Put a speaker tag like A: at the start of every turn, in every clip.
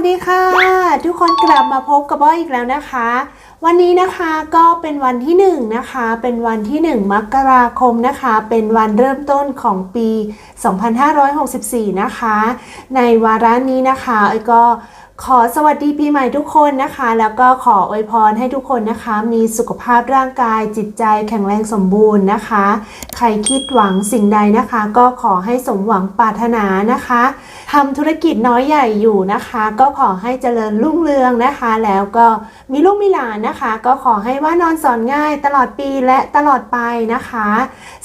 A: วัสดีค่ะ ทุกคนกลับมาพบกับบ้ออีกแล้วนะคะ วันนี้นะคะก็เป็นวันที่1นนะคะเป็นวันที่ 1 มกราคมนะคะเป็นวันเริ่มต้นของปี 2564นะคะ ในวาระนี้นะคะไอ้ก็ขอสวัสดีปีใหม่ทุกคนนะคะ แล้วก็ขออวยพรให้ทุกคนนะคะ มีสุขภาพร่างกาย จิตใจแข็งแรงสมบูรณ์นะคะ ใครคิดหวังสิ่งใดนะคะ ก็ขอให้สมหวังปรารถนานะคะทำธุรกิจน้อยใหญ่อยู่นะคะ ก็ขอให้เจริญรุ่งเรืองนะคะ แล้วก็มีลูกมีหลานนะคะ ก็ขอให้ว่านอนสอนง่าย ตลอดปีและตลอดไปนะคะ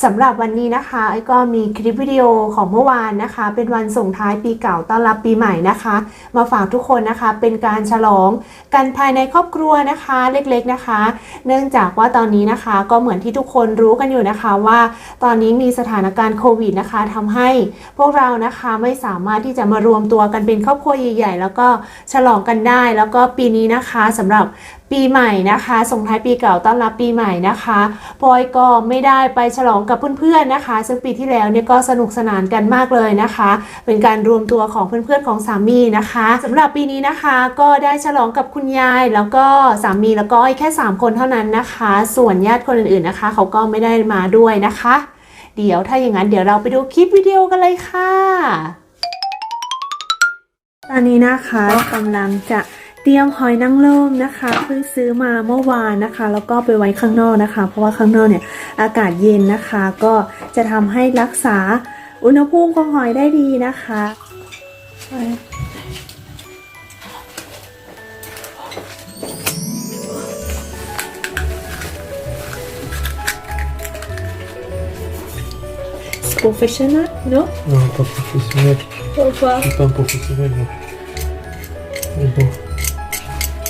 A: สำหรับวันนี้นะคะไอ้ก็มีคลิปวิดีโอของเมื่อวานนะคะ เป็นวันส่งท้ายปีเก่าต้อนรับปีใหม่นะคะ มาฝากทุกคนนะคะเป็นการฉลองกันภายในครอบครัวนะคะเล็กๆนะคะเนื่องจากว่าตอนนี้นะคะก็เหมือนที่ทุกคนรู้กันอยู่นะคะว่าตอนนี้มีสถานการณ์โควิดนะคะทำให้พวกเรานะคะไม่สามารถที่จะมารวมตัวกันเป็นครอบครัวใหญ่ๆแล้วก็ฉลองกันได้แล้วก็ปีนี้นะคะสำหรับปีใหม่นะคะส่งท้ายปีเก่าต้อนรับปีใหม่นะคะปอยก็ไม่ได้ไปฉลองกับเพื่อนๆนะคะ ซึ่งปีที่แล้วเนี่ยก็สนุกสนานกันมากเลยนะคะ เป็นการรวมตัวของเพื่อนๆของสามีนะคะสำหรับปีนี้นะคะก็ได้ฉลองกับคุณยายแล้วก็สามีแล้วก็อแค่3 คนเท่านั้นนะคะ ส่วนญาติคนอื่นๆนะคะเขาก็ไม่ได้มาด้วยนะคะ เดี๋ยวถ้าอย่างนั้นเดี๋ยวเราไปดูคลิปวิดีโอกันเลยค่ะ ตอนนี้นะคะกำลังจะเตรียมหอยนางรมนะคะเพิ่งซื้อมาเมื่อวานนะคะ แล้วก็ไปไว้ข้างนอกนะคะ เพราะว่าข้างนอกเนี่ย อากาศเย็นนะคะก็จะทำให้รักษาอุณหภูมิของหอยได้ดีนะคะโปรเฟชชั่นนะเนาะโปรเฟชชั่น e น s i o n n e l Pourquoi น e s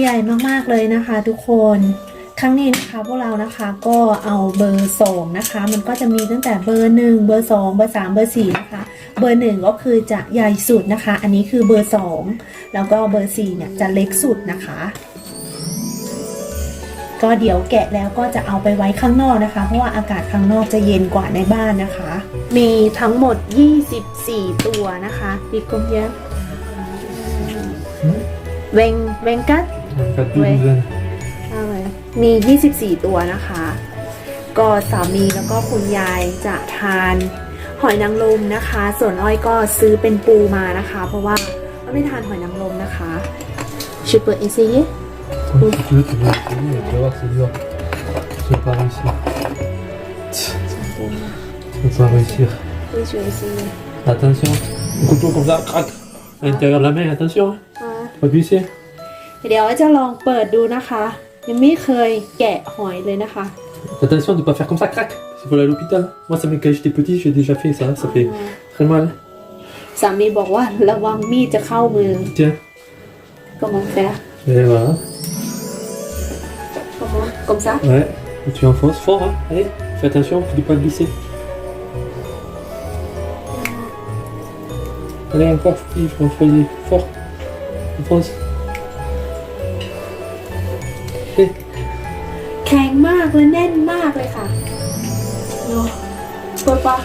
A: ใหญ่มากๆเลยนะคะทุกคนครั้งนี้นะคะพวกเรานะคะก็เอาเบอร์สองนะคะ มันก็จะมีตั้งแต่เบอร์หนึ่งเบอร์สองเบอร์สามเบอร์สี่นะคะ เบอร์หนึ่งก็คือจะใหญ่สุดนะคะ อันนี้คือเบอร์สองแล้วก็เบอร์สี่เนี่ยจะเล็กสุดนะคะ ก็เดี๋ยวแกะแล้วก็จะเอาไปไว้ข้างนอกนะคะเพราะว่าอากาศข้างนอกจะเย็นกว่าในบ้านนะคะ มีทั้งหมด 24 ตัวนะคะปิดกลมเยอะเวงเวงกัดกระตุ้นเลยมี 24 ตัวนะคะ ก็สามีแล้วก็คุณยายจะทานหอยนางรมนะคะ ส่วนอ้อยก็ซื้อเป็นปูมานะคะ เพราะว่าไม่ทานหอยนางรมนะคะชิเปอร์เอซีคุณซื้อถึงนี่เดี๋ยวว่าซื้อเยอะชิปเปอร์เอซีชิปเปอร์เอซีชิปเปอร์เอซี attention คุณต e a ก comme ça crac à l i n t é r i e a t t e n t i o n o u ด i s a เดี๋ยวจะลองเปิดดูนะคะ Attention de ne pas faire comme ça, crac C'est pour aller à l'hôpital. Moi, ça quand j'étais petit, j'ai déjà fait ça, ça fait ah. très mal. สามีบอกว่าระวังมีดจะเข้ามือ Tiens, faire et voilà. Comme ça Ouais, tu enfonces fort, hein. Allez, fais attention, faut ne pas glisser. Ah. Allez, encore, il faut enfoncer fort. Enfonce. แข็งมากและแน่นมากเลยค่ะเนาะปิดปะ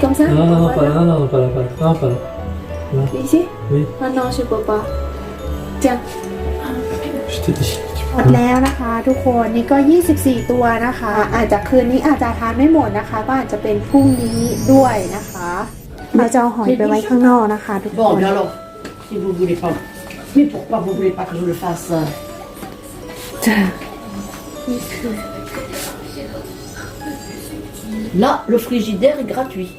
A: กำซัง No, para, no, para, para, no, para. Là, i c นอน i Ah non, je peux pas. Tiens. je t'ai dit. หมดแล้วนะคะทุกคนนี่ก็ 24 ตัวนะคะ อาจจะคืนนี้อาจจะทานไม่หมดนะคะก็อาจจะเป็นพรุ่งนี้ด้วยนะคะเราจะเอาหอยไปไว้ข้างนอกนะคะ ทุกค Bon, น mais alors, si อ o u s voulez pas. Mais pourquoi vous v o u l อ z pas que je le fasse euh, น à le frigidaire est gratuit.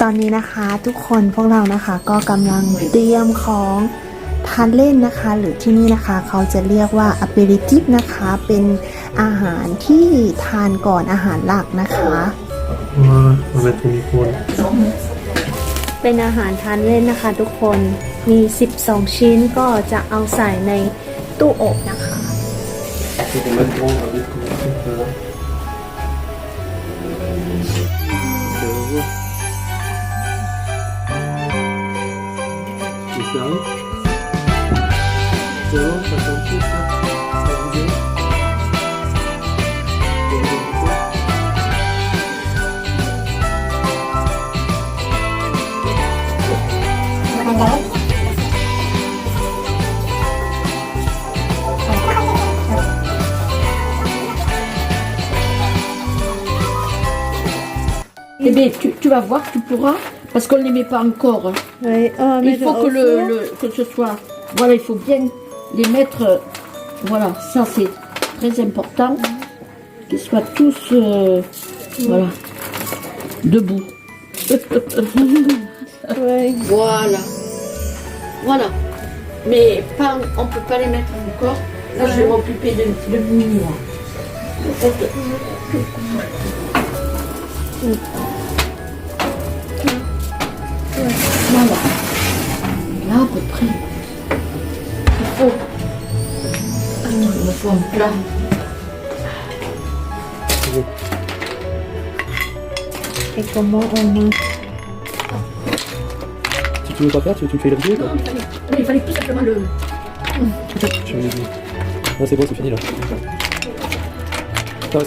A: ตอนนี้นะคะทุกคนพวกเรานะคะก็กำลังเตรียมของทานเล่นนะคะหรือที่นี่นะคะเขาจะเรียกว่าอ p e r i t i f นะคะเป็นอาหารที่ทานก่อนอาหารหลักนะคะเป็นอาหารทานเล่นนะคะทุกคนมี12ชิ้นก็จะเอาใส่ในตู้อบนะคะเจ้า Eh bébé, tu, vas voir, tu pourras, parce qu'on ne les met pas encore. Hein. Oh, il faut que, le, que ce soit. Voilà, il faut bien les mettre. Euh, voilà, ça c'est très important. Qu'ils soient tous euh, voilà, debout. Voilà. Voilà. Mais pas, on ne peut pas les mettre encore. Là, je vais m'occuper de petit Là, à peu près. Il faut. Ah, il me faut un plat. Et comment on Si tu veux pas faire, tu, tu fais le riz Non, il fallait, tout simplement le. Je vais c'est bon, c'est fini là. Non,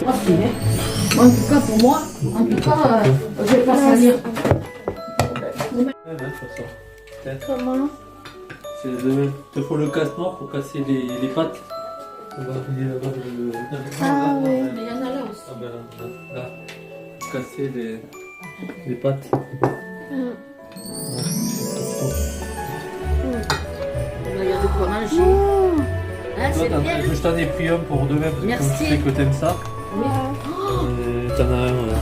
A: en tout cas, pour moi, en tout cas, euh, je vais pas salir. Comment C'est de, Il te faut le casse-noir pour casser les, les pattes. On va venir là-bas le. Ah, oui. Mais il y en a là aussi. Ah, ben là, là. là. Casser les, les pattes. Hum. Il y a de quoi manger. Mmh. Ah, c'est Je t'en ai pris un pour demain parce Merci. que je sais que t'aimes ça. Oui. Euh, T'en as un, voilà.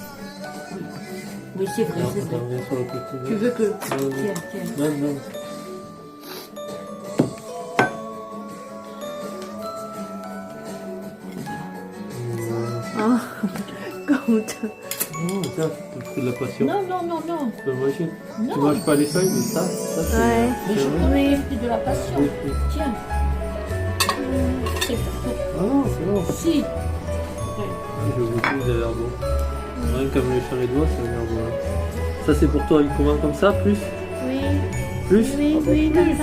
A: Oui, c'est vrai, c'est vrai. Tu veux que... Non, non. Ah, comme tu... Non, ça, c'est de la passion. Non, non, non, non. Tu manges, manges pas les feuilles, mais ça, ça c'est... Mais je de la passion. Tiens. C'est Ah c'est bon. Si. Je vous dis, vous bon. Rien comme le les doigts, ça Ça, c'est pour toi, il faut comme ça, plus Oui. Plus Oui, oui, Oui.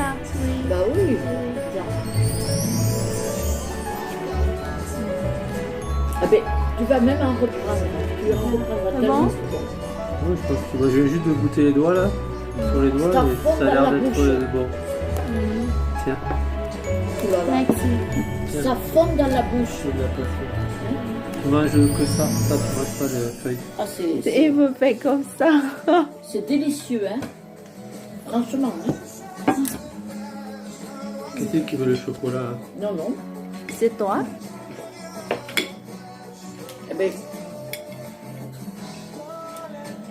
A: Bah oui. Ah ben, tu vas même en reprendre. Tu en je pense que... je vais juste goûter les doigts, là. Sur les doigts, ça a l'air d'être euh, bon. Mhm. Tiens. Merci. Ça fond dans la bouche. 20 bah, que ça. Ça, tu pas de feuilles. Ah, c'est... Il me fait comme ça. c'est délicieux, hein. Franchement, hein. c'est ce qui veut le chocolat Non, non. C'est toi Eh ben,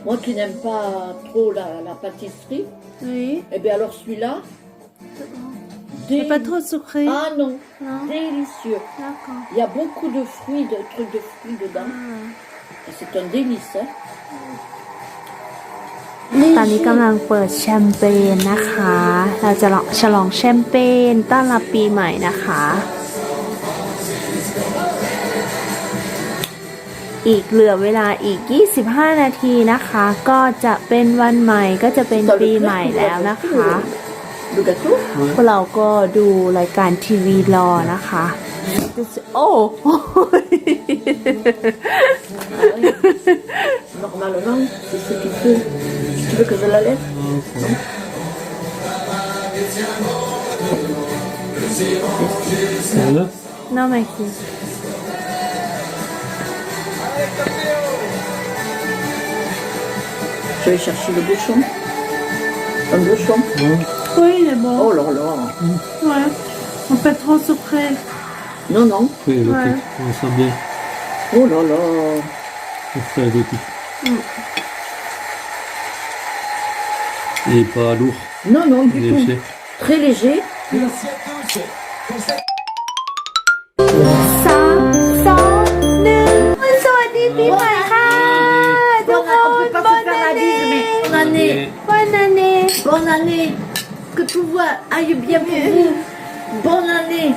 A: moi qui n'aime pas trop la, la pâtisserie, oui. eh bien alors celui-là, C'est pas trop sucré. Ah non, non. délicieux. D'accord. Il y a beaucoup de fruits, de trucs de fruits dedans. Ah. C'est un délice. Hein. ตอนนี้กำลังเปิดแชมเปญนะคะ เราจะลองฉลองแชมเปญต้อนรับปีใหม่นะคะ อีกเหลือเวลาอีก 25 นาทีนะคะ ก็จะเป็นวันใหม่ก็จะเป็นปีใหม่แล้วนะคะดูกระตุ้พวกเราก็ดูรายการทีวีรอนะคะ โอ้น้องแม็กซด Je vais chercher le bouchon. u Oui, il est Oh là là. Ouais. On fait, être Non, non. On sent bien. Oh là là. C'est Il n'est pas lourd. Non, non, du léger. Très léger. mais... Bonne Bonne année. Bonne année. Tu vois, aille bien pour vous. Bonne année.